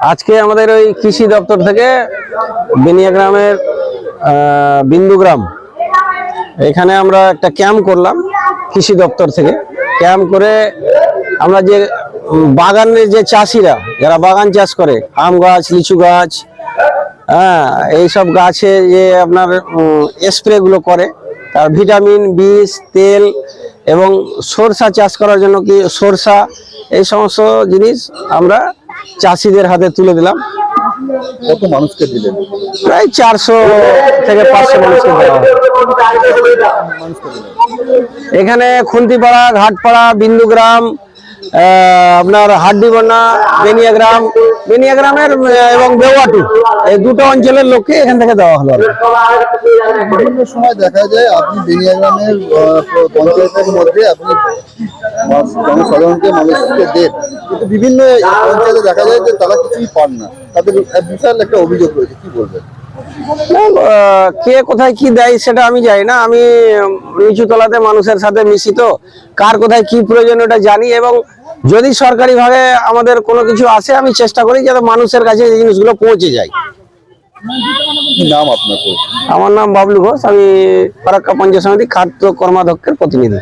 আজকে আমাদের ওই কৃষি দপ্তর থেকে বেনিয়া গ্রামের আহ, বিন্দু গ্রাম। এখানে আমরা একটা ক্যাম্প করলাম কৃষি দপ্তর থেকে। ক্যাম্প করে আমরা যে বাগানের যে চাষিরা যারা বাগান চাষ করে আম গাছ লিচু গাছ হ্যাঁ এইসব গাছে যে আপনার স্প্রে গুলো করে তার ভিটামিন বীজ তেল এবং সরষা চাষ করার জন্য কি সরষা এই সমস্ত জিনিস আমরা চাষিদের হাতে তুলে দিলাম। কত মানুষকে দিলেন? প্রায় চারশো থেকে পাঁচশো মানুষকে দেওয়া এখানে খুন্তিপাড়া ঘাটপাড়া বিন্দুগ্রাম আপনার হাড্ডিবন্যা বেনিয়াগ্রাম বেনিয়াগ্রামের এবং বেওয়াটু। এই দুটো অঞ্চলের লোককে এখান থেকে দেওয়া হলো। বিভিন্ন সময় দেখা যায় আপনি বেনিয়া গ্রামের পঞ্চায়েতের মধ্যে আপনি জনসাধারণকে মানুষকে দেন। কিন্তু বিভিন্ন পঞ্চায়েতে দেখা যায় যে তারা কিছুই পান না। তাদের বিশাল একটা অভিযোগ রয়েছে। কি বলবেন? কে কোথায় কি দেয় সেটা আমি জানি না। আমি উম, নিচু তলাতে মানুষের সাথে মিশি তো। কার কোথায় কি প্রয়োজন ওটা জানি এবং যদি সরকারি ভাবে আমাদের কোনো কিছু আসে আমি চেষ্টা করি যাতে মানুষের কাছে এই জিনিসগুলো পৌঁছে যায়। কি নাম আপনার? আমার নাম বাবলু ঘোষ আমি ফারাক্কা পঞ্চায়েত সমিতি খাদ্য কর্মাধ্যক্ষের প্রতিনিধি।